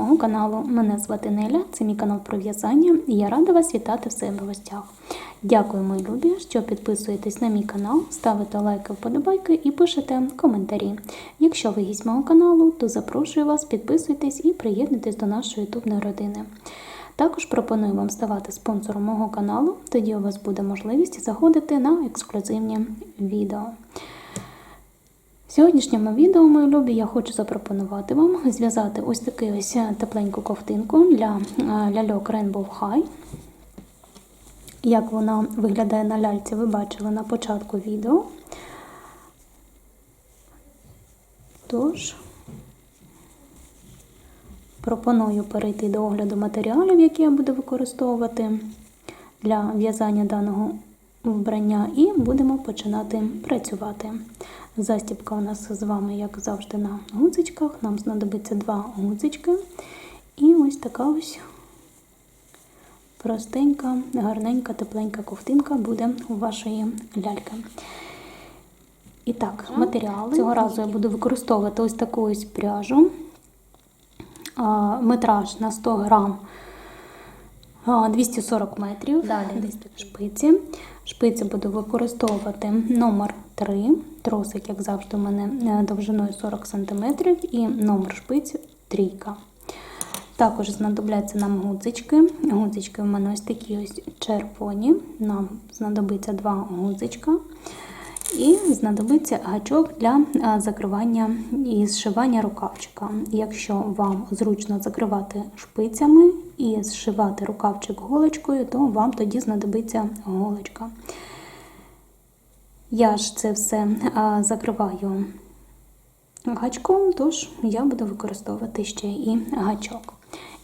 мого каналу. Мене звати Неля, це мій канал про в'язання, і я рада вас вітати в себе в гостях. Дякую, мої любі, що підписуєтесь на мій канал, ставите лайки, вподобайки і пишете коментарі. Якщо ви гість мого каналу, то запрошую вас, підписуйтесь і приєднуйтесь до нашої ютубної родини. Також пропоную вам ставати спонсором мого каналу, тоді у вас буде можливість заходити на ексклюзивні відео. В сьогоднішньому відео, мої любі, я хочу запропонувати вам зв'язати ось таку ось тепленьку ковтинку для е, ляльок Rainbow High. Як вона виглядає на ляльці, ви бачили на початку відео. Тож, пропоную перейти до огляду матеріалів, які я буду використовувати для в'язання даного вбрання, і будемо починати працювати. Застібка у нас з вами, як завжди, на гудзичках. Нам знадобиться два гудзички. І ось така ось простенька, гарненька, тепленька ковтинка буде у вашої ляльки. І так, матеріали. Цього разу я буду використовувати ось таку ось пряжу. Метраж на 100 грам 240 метрів. Далі шпиці. Шпиці буду використовувати номер 3, тросик, як завжди, у мене довжиною 40 см, і номер шпиць трійка. Також знадобляться нам гудзички. Гудзички у мене ось такі ось червоні. Нам знадобиться два гудзичка. І знадобиться гачок для закривання і зшивання рукавчика. Якщо вам зручно закривати шпицями і зшивати рукавчик голочкою, то вам тоді знадобиться голочка. Я ж це все закриваю гачком, тож я буду використовувати ще і гачок.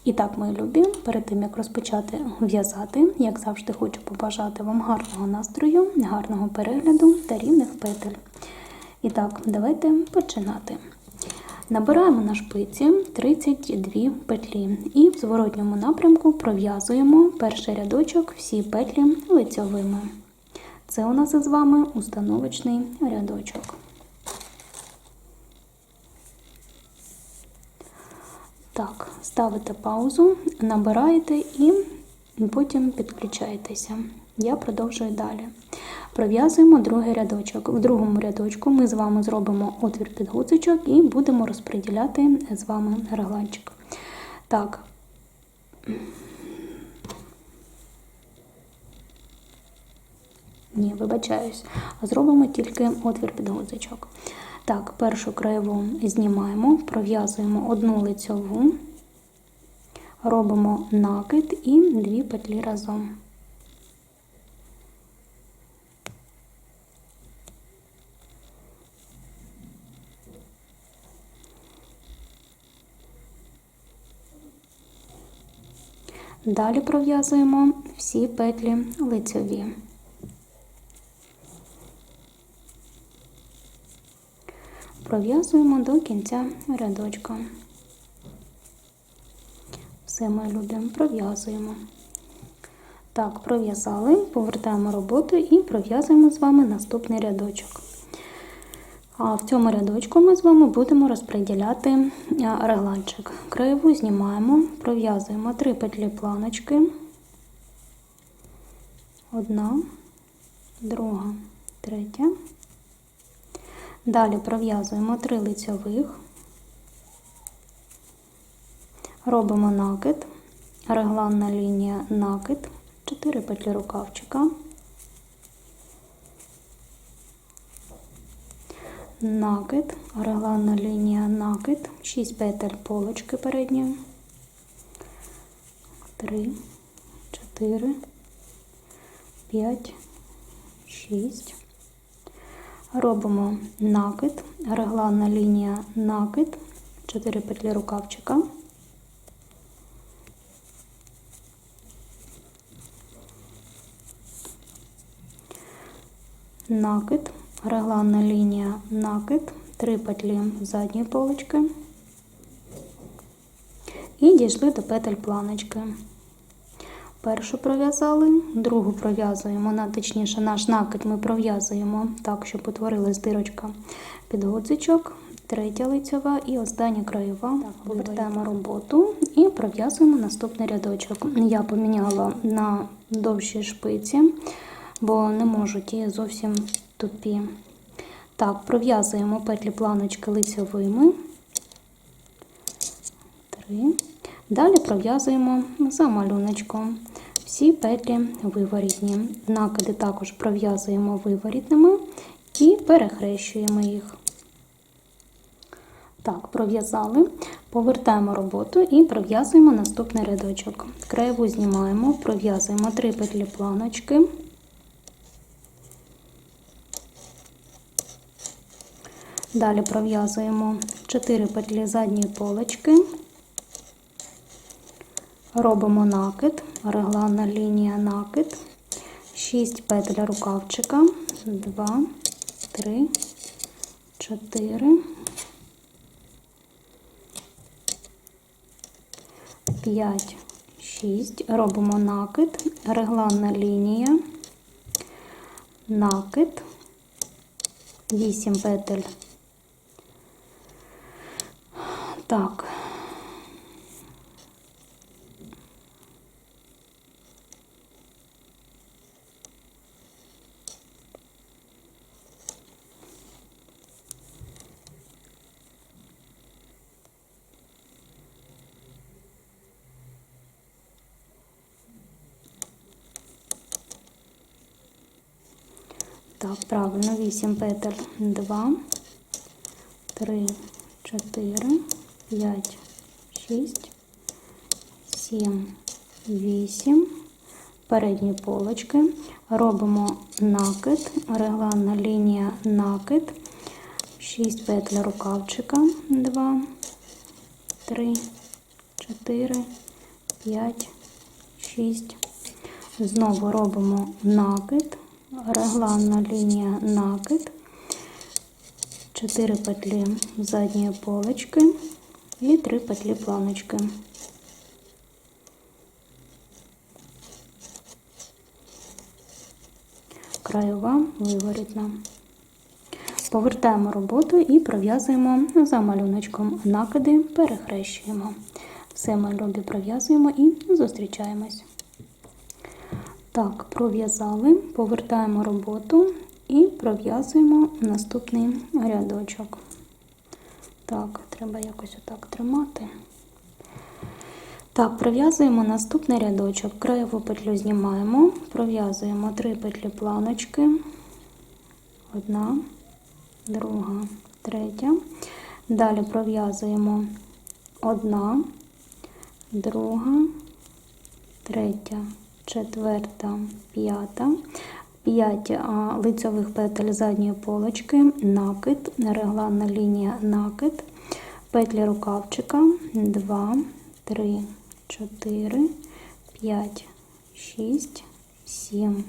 І так, мої любі, перед тим як розпочати в'язати, як завжди, хочу побажати вам гарного настрою, гарного перегляду та рівних петель. І так, давайте починати. Набираємо на шпиці 32 петлі і в зворотньому напрямку пров'язуємо перший рядочок всі петлі лицьовими. Це у нас із вами установочний рядочок. Так, ставите паузу, набираєте і потім підключаєтеся. Я продовжую далі. Пров'язуємо другий рядочок. В другому рядочку ми з вами зробимо отвір під гудзичок і будемо розподіляти з вами регланчик. Так. Ні, вибачаюсь. Зробимо тільки отвір під гудзичок. Так, першу краєву знімаємо, пров'язуємо одну лицьову, робимо накид і дві петлі разом. Далі пров'язуємо всі петлі лицьові. Пров'язуємо до кінця рядочка. Все ми любимо, пров'язуємо. Так, пров'язали, повертаємо роботу і пров'язуємо з вами наступний рядочок. А в цьому рядочку ми з вами будемо розподіляти регланчик. Краєву знімаємо, пров'язуємо три петлі планочки. Одна, друга, третя. Далі пров'язуємо три лицьових, робимо накид, регланна лінія накид, 4 петлі рукавчика, накид, регланна лінія накид, 6 петель полочки передньої, 3, 4, 5, 6. Робимо накид, регланна лінія накид, 4 петлі рукавчика. Накид, регланна лінія накид, 3 петлі задньої полочки і дійшли до петель планочки. Першу пров'язали, другу пров'язуємо, на, точніше, наш накид ми пров'язуємо так, щоб утворилась дирочка під гудзичок. третя лицьова і остання краєва. Повертаємо роботу і пров'язуємо наступний рядочок. Я поміняла на довші шпиці, бо не можу ті зовсім тупі. Так, пров'язуємо петлі планочки лицьовими. Три. Далі пров'язуємо за малюночком. Всі петлі виворітні. Накиди також пров'язуємо виворітними і перехрещуємо їх. Так, пров'язали, повертаємо роботу і пров'язуємо наступний рядочок. Краєву знімаємо, пров'язуємо 3 петлі планочки. Далі пров'язуємо 4 петлі задньої полочки. Робимо накид, регланна лінія накид, 6 петель рукавчика, 2, 3, 4, 5, 6. Робимо накид, регланна лінія, накид, 8 петель. Так. Так, правильно, 8 петель. 2, 3, 4, 5, 6, 7, 8. Передні полочки. Робимо накид, регланна лінія накид. 6 петель рукавчика. 2, 3, 4, 5, 6. Знову робимо накид, регланна лінія накид, 4 петлі задньої полочки і 3 петлі планочки. Краєва виворітна. Повертаємо роботу і пров'язуємо за малюночком. Накиди перехрещуємо. Все ми любі пров'язуємо і зустрічаємось. Так, пров'язали, повертаємо роботу і пров'язуємо наступний рядочок. Так, треба якось отак тримати. Так, пров'язуємо наступний рядочок. Краєву петлю знімаємо, пров'язуємо 3 петлі планочки. Одна, друга, третя. Далі пров'язуємо одна, друга, третя, четверта, п'ята. 5 лицьових петель задньої полочки, накид, регланна лінія накид, петлі рукавчика, 2, 3, 4, 5, 6, 7,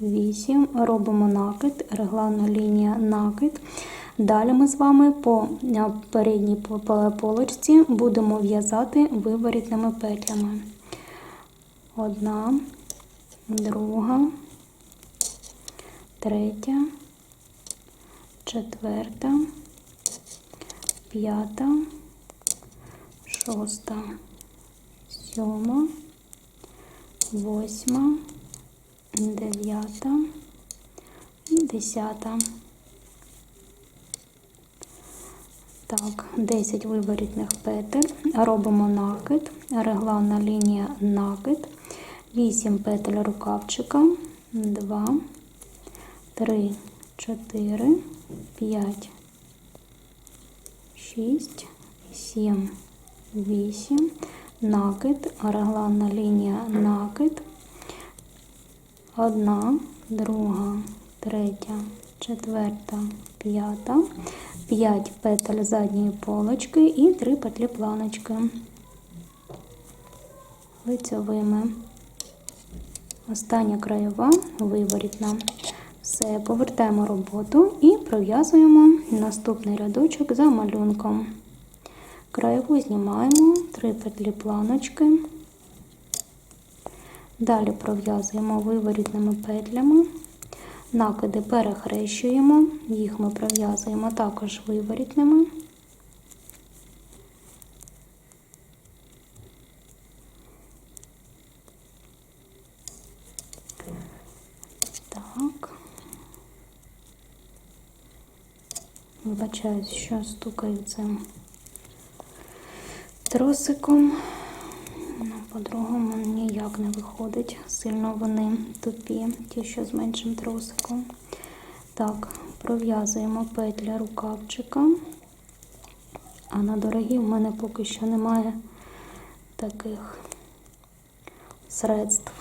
8. Робимо накид, регланна лінія накид. Далі ми з вами по передній полочці будемо в'язати виворітними петлями. Одна, друга, третя, четверта, п'ята, шоста, сьома, восьма, дев'ята і десята. Так, 10 виворітних петель. Робимо накид, регланна лінія накид, 8 петель рукавчика, 2, 3, 4, 5, 6, 7, 8, накид, регланна лінія накид, 1, друга, третя, четверта, п'ята, 5 петель задньої полочки і 3 петлі планочки лицьовими. Остання краєва виворітна. Все, повертаємо роботу і пров'язуємо наступний рядочок за малюнком. Краєву знімаємо три петлі планочки. Далі пров'язуємо виворітними петлями. Накиди перехрещуємо, їх ми пров'язуємо також виворітними. Вибачаюсь, що стукаю цим тросиком. Ну, по-другому ніяк не виходить. Сильно вони тупі, ті, що з меншим тросиком. Так, пров'язуємо петля рукавчика. А на дорогі в мене поки що немає таких средств.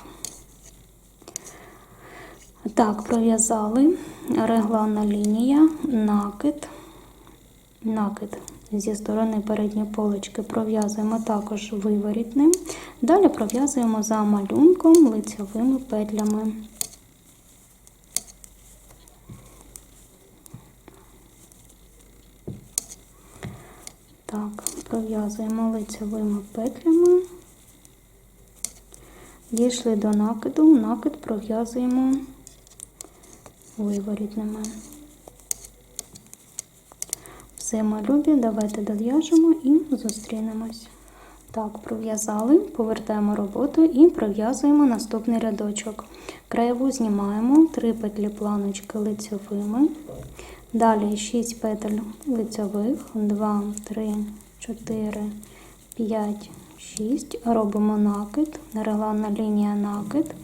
Так, пров'язали регланна лінія, накид, накид зі сторони передньої полочки пров'язуємо також виворітним. Далі пров'язуємо за малюнком лицьовими петлями. Так, пров'язуємо лицьовими петлями. Дійшли до накиду, накид пров'язуємо виворітними. Все, ми любі, давайте дов'яжемо і зустрінемось. Так, пров'язали, повертаємо роботу і пров'язуємо наступний рядочок. Краєву знімаємо 3 петлі планочки лицьовими. Далі 6 петель лицьових, 2, 3, 4, 5, 6. Робимо накид, регланна лінія накид.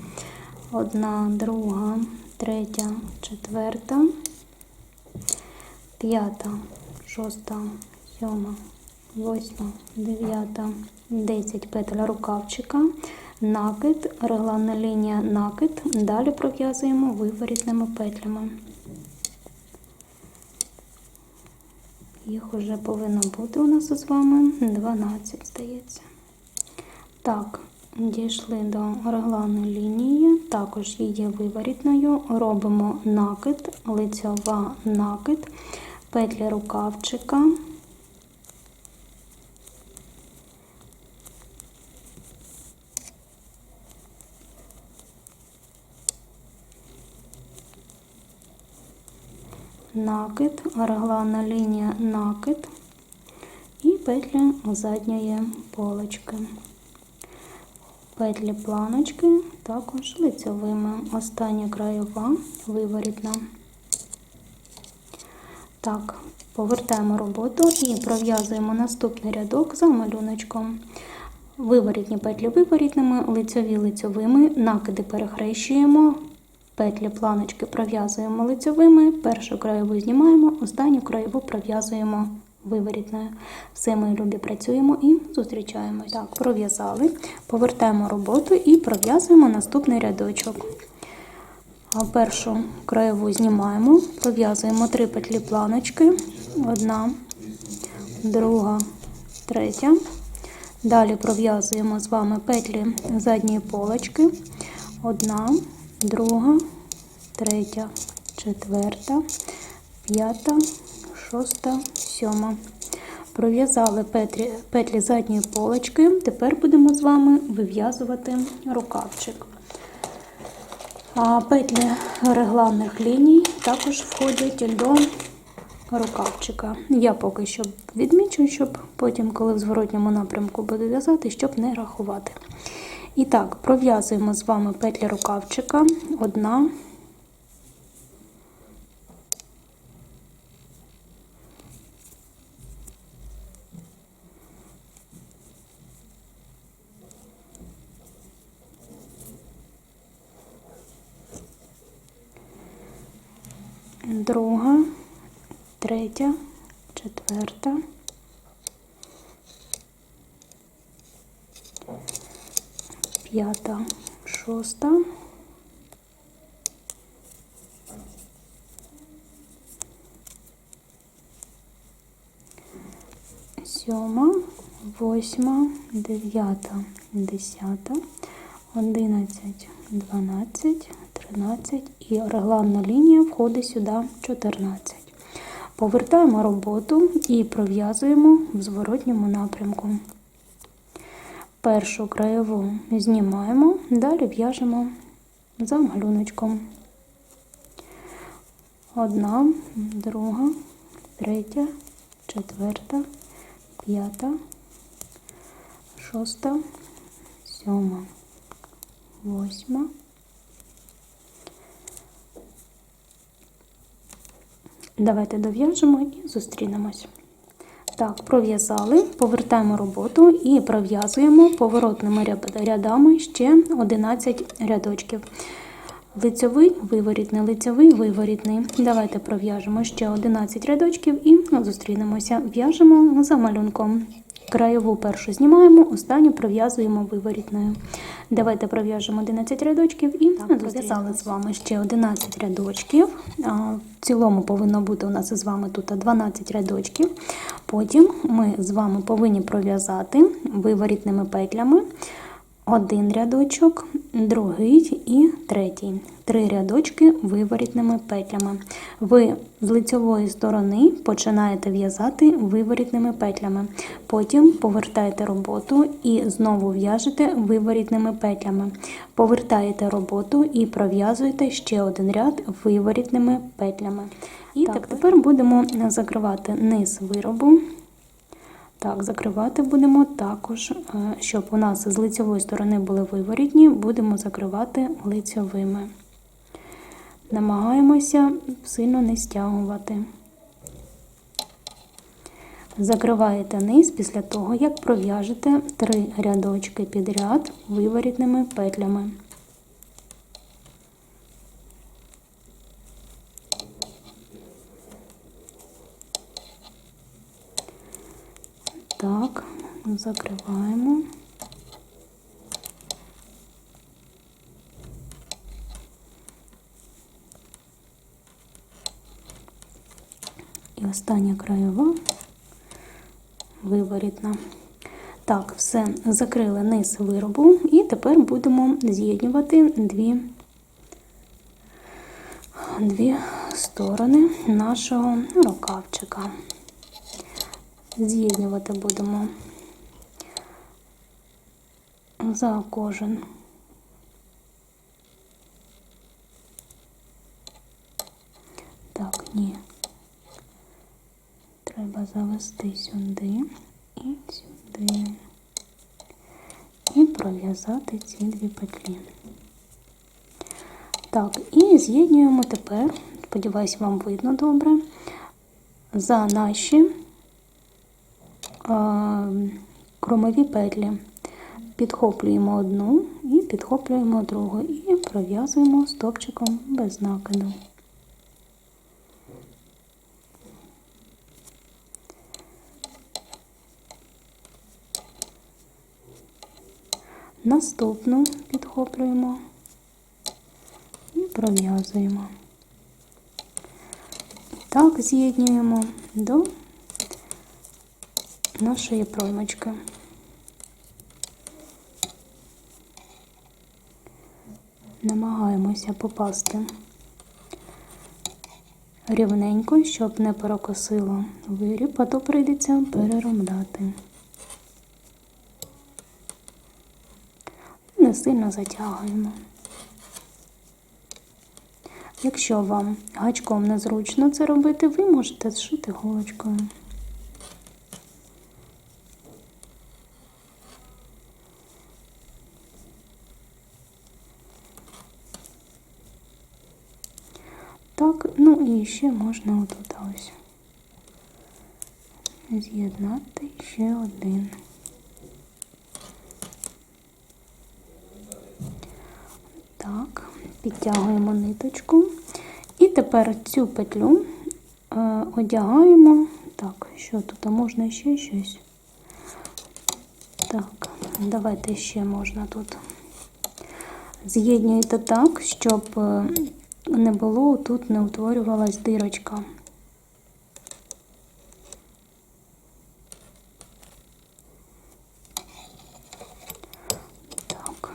Одна, друга, третя, четверта, п'ята, шоста, сьома, восьма, дев'ята, десять петель рукавчика, накид, регланна лінія накид. Далі пров'язуємо виворітними петлями. Їх вже повинно бути у нас з вами 12, здається. Так, дійшли до регланної лінії, також її виворітною. Робимо накид, лицьова накид, петлі рукавчика. накид, регланна лінія накид і петлі задньої полочки. Петлі планочки також лицьовими. Остання краєва виворітна. Так, повертаємо роботу і пров'язуємо наступний рядок за малюночком. Виворітні петлі виворітними, лицьові лицьовими, накиди перехрещуємо, петлі планочки пров'язуємо лицьовими, першу краєву знімаємо, останню краєву пров'язуємо виворітною. Все, ми любі працюємо і зустрічаємось. Так, пров'язали, повертаємо роботу і пров'язуємо наступний рядочок. Першу краєву знімаємо, пров'язуємо три петлі планочки, одна, друга, третя. Далі пров'язуємо з вами петлі задньої полочки, одна, друга, третя, четверта, п'ята, шоста, сьома. Пров'язали петлі, петлі задньої полочки. Тепер будемо з вами вив'язувати рукавчик. Петлі регланних ліній також входять до рукавчика. Я поки що відмічу, щоб потім, коли в зворотньому напрямку буду в'язати, щоб не рахувати. І так, пров'язуємо з вами петлі рукавчика. Одна, друга, третя, четверта, п'ята, шоста, сьома, восьма, дев'ята, десята, одинадцять, дванадцять, тринадцять і регланна лінія входить сюди 14. Повертаємо роботу і пров'язуємо в зворотньому напрямку. Першу краєву знімаємо, далі в'яжемо за малюночком. Одна, друга, третя, четверта, п'ята, шоста, сьома, восьма, Давайте дов'яжемо і зустрінемось. Так, пров'язали, повертаємо роботу і пров'язуємо поворотними рядами ще 11 рядочків. Лицьовий, виворітний, лицьовий, виворітний. Давайте пров'яжемо ще 11 рядочків і зустрінемося. В'яжемо за малюнком. Краєву першу знімаємо, останню пров'язуємо виворітною. Давайте пров'яжемо 11 рядочків і зв'язали з вами ще 11 рядочків. В цілому повинно бути у нас з вами тут 12 рядочків. Потім ми з вами повинні пров'язати виворітними петлями один рядочок, другий і третій. Три рядочки виворітними петлями. Ви з лицьової сторони починаєте в'язати виворітними петлями. Потім повертаєте роботу і знову в'яжете виворітними петлями. Повертаєте роботу і пров'язуєте ще один ряд виворітними петлями. І так, тепер будемо закривати низ виробу. Так, закривати будемо також, е, щоб у нас з лицевої сторони були виворітні, будемо закривати лицьовими. Намагаємося сильно не стягувати. Закриваєте низ після того, як пров'яжете три рядочки підряд виворітними петлями. Так, закриваємо. І остання краєва виворітна. Так, все, закрили низ виробу, і тепер будемо з'єднувати дві, дві сторони нашого рукавчика. З'єднувати будемо за кожен. Так, ні. Треба завести сюди і сюди. І пров'язати ці дві петлі. Так, і з'єднуємо тепер, сподіваюсь, вам видно добре, за наші кромові петлі. Підхоплюємо одну і підхоплюємо другу, і пров'язуємо стопчиком без накиду. Наступну підхоплюємо і пров'язуємо. Так з'єднуємо до нашої проймочки. Намагаємося попасти рівненько, щоб не перекосило виріб, а то прийдеться переробляти. Не сильно затягуємо. Якщо вам гачком незручно це робити, ви можете зшити голочкою. Так, ну і ще можна отут ось з'єднати ще один. Так, підтягуємо ниточку. І тепер цю петлю е, одягаємо. Так, що тут? А можна ще щось? Так, давайте ще можна тут. З'єднуєте так, щоб е, не було, тут не утворювалась дирочка. Так.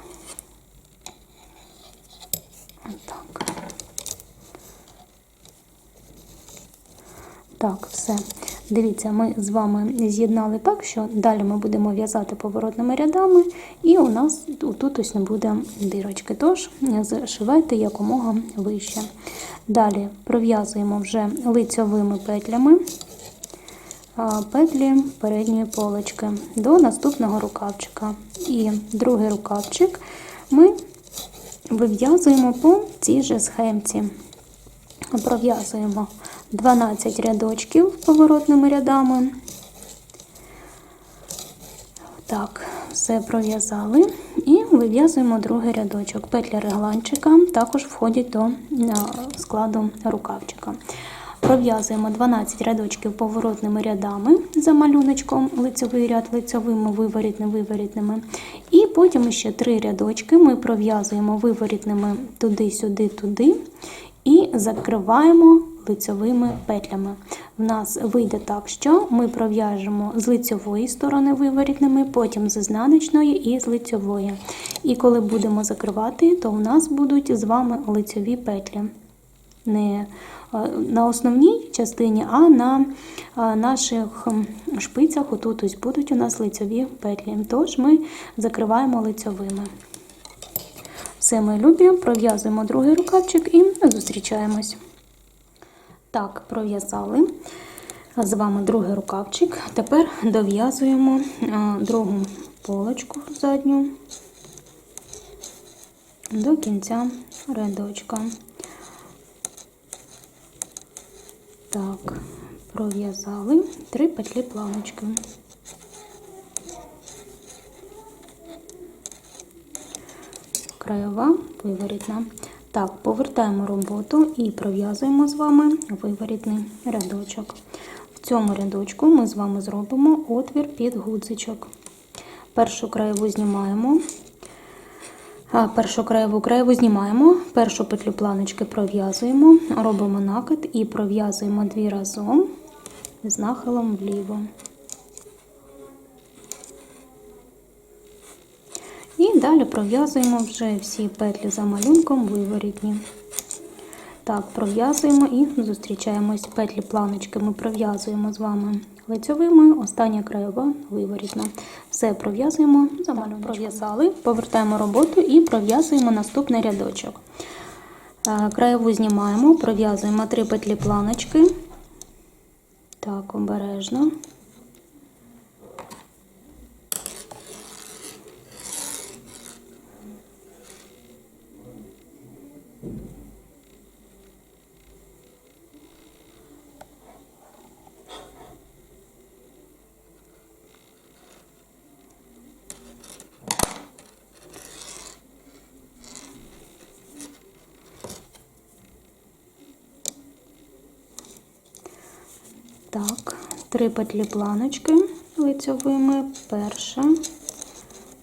Так. Так, все. Дивіться, ми з вами з'єднали так, що далі ми будемо в'язати поворотними рядами, і у нас тут ось не буде дирочки. Тож зшивайте якомога вище. Далі пров'язуємо вже лицьовими петлями петлі передньої полочки до наступного рукавчика. І другий рукавчик ми вив'язуємо по цій же схемці. Пров'язуємо 12 рядочків поворотними рядами. Так, все пров'язали і вив'язуємо другий рядочок. Петля регланчика також входять до е, складу рукавчика. Пров'язуємо 12 рядочків поворотними рядами за малюночком, лицьовий ряд лицьовими, виворітним, виворітними. І потім ще три рядочки ми пров'язуємо виворітними туди-сюди, туди і закриваємо лицьовими петлями. В нас вийде так, що ми пров'яжемо з лицьової сторони виворітними, потім з ізнаночної і з лицьової. І коли будемо закривати, то у нас будуть з вами лицьові петлі. Не е, на основній частині, а на е, наших шпицях отут ось будуть у нас лицьові петлі. Тож ми закриваємо лицьовими. Все, мої любі, пров'язуємо другий рукавчик і зустрічаємось. Так, пров'язали з вами другий рукавчик. Тепер дов'язуємо другу полочку задню до кінця рядочка. Так, пров'язали три петлі планочки. краєва, виворітна. Так, повертаємо роботу і пров'язуємо з вами виворітний рядочок. В цьому рядочку ми з вами зробимо отвір під гудзичок. Першу краєву знімаємо. Першу краєву краєву знімаємо, першу петлю планочки пров'язуємо, робимо накид і пров'язуємо дві разом з нахилом вліво. Далі пров'язуємо вже всі петлі за малюнком виворітні. Так, пров'язуємо і зустрічаємось. Петлі планочки ми пров'язуємо з вами лицьовими, остання краєва виворітна. Все пров'язуємо за малюнком. Пров'язали, повертаємо роботу і пров'язуємо наступний рядочок. Е, Краєву знімаємо, пров'язуємо три петлі планочки. Так, обережно. Так, три петлі планочки лицьовими, перша,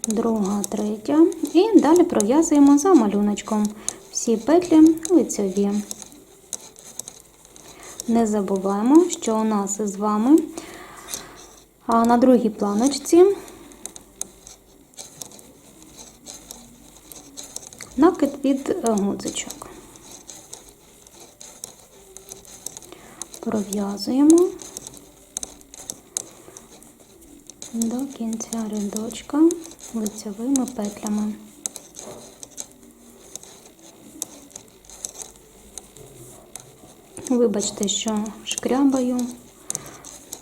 друга, третя. І далі пров'язуємо за малюночком всі петлі лицьові. Не забуваємо, що у нас з вами на другій планочці накид від е, гудзичок. пров'язуємо до кінця рядочка лицевими петлями. Вибачте, що шкрябаю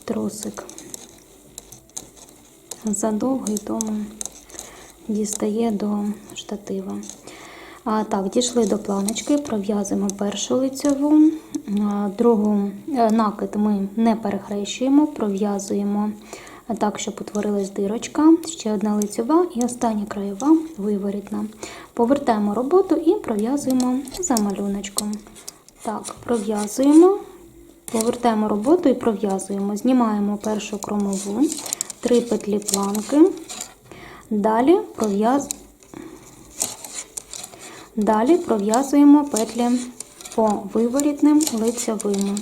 тросик задовгий, тому дістає до штатива. А, так, дійшли до планочки, пров'язуємо першу лицьову, а, другу е, накид ми не перехрещуємо, пров'язуємо так, щоб утворилась дирочка, ще одна лицьова і остання краєва виворітна. Повертаємо роботу і пров'язуємо за малюночком. Так, пров'язуємо, повертаємо роботу і пров'язуємо. Знімаємо першу кромову, три петлі планки, далі пров'язуємо. Далі пров'язуємо петлі по виворітним лицевими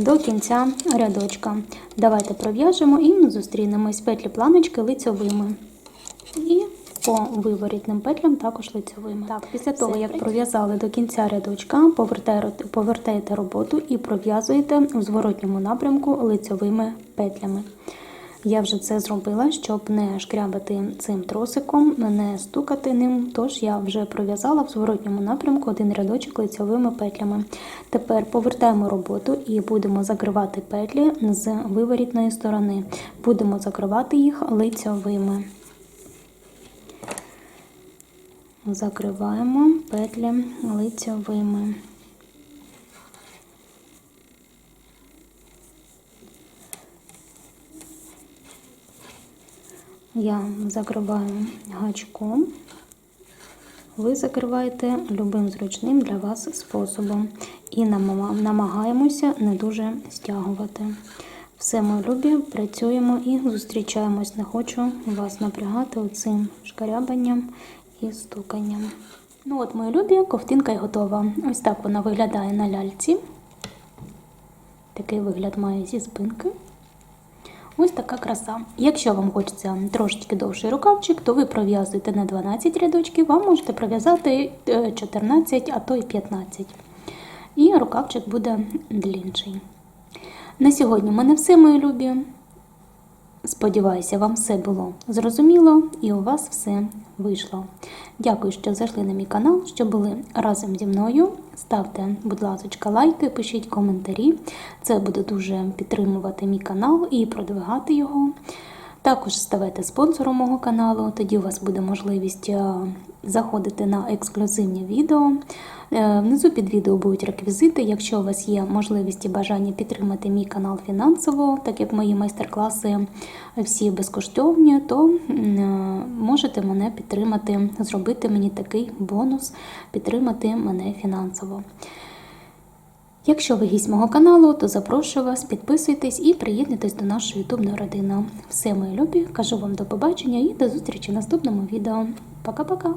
до кінця рядочка. Давайте пров'яжемо і зустрінемось петлі планочки лицевими. І по виворітним петлям також лицьовими. Так, після того, як пров'язали до кінця рядочка, повертаєте, роботу і пров'язуєте в зворотньому напрямку лицьовими петлями. Я вже це зробила, щоб не шкрябати цим тросиком, не стукати ним. Тож я вже пров'язала в зворотньому напрямку один рядочок лицьовими петлями. Тепер повертаємо роботу і будемо закривати петлі з виворітної сторони. Будемо закривати їх лицьовими. закриваємо петлі лицьовими. Я закриваю гачком. Ви закриваєте любим зручним для вас способом. І намагаємося не дуже стягувати. Все, мої любі, працюємо і зустрічаємось. Не хочу вас напрягати оцим шкарябанням і стуканням. Ну от, мої любі, ковтинка й готова. Ось так вона виглядає на ляльці. Такий вигляд має зі спинки. Ось така краса. Якщо вам хочеться трошечки довший рукавчик, то ви пров'язуєте на 12 рядочків, вам можете пров'язати е, 14, а то й 15. І рукавчик буде длінший. На сьогодні в мене все, мої любі. Сподіваюся, вам все було зрозуміло і у вас все вийшло. Дякую, що зайшли на мій канал, що були разом зі мною. Ставте, будь ласка, лайки, пишіть коментарі. Це буде дуже підтримувати мій канал і продвигати його. Також ставайте спонсором мого каналу, тоді у вас буде можливість е, заходити на ексклюзивні відео. Е, Внизу під відео будуть реквізити. Якщо у вас є можливість і бажання підтримати мій канал фінансово, так як мої майстер-класи всі безкоштовні, то е, можете мене підтримати, зробити мені такий бонус, підтримати мене фінансово. Якщо ви гість мого каналу, то запрошую вас, підписуйтесь і приєднуйтесь до нашої ютубної родини. Все, мої любі, кажу вам до побачення і до зустрічі в наступному відео. Пока-пока!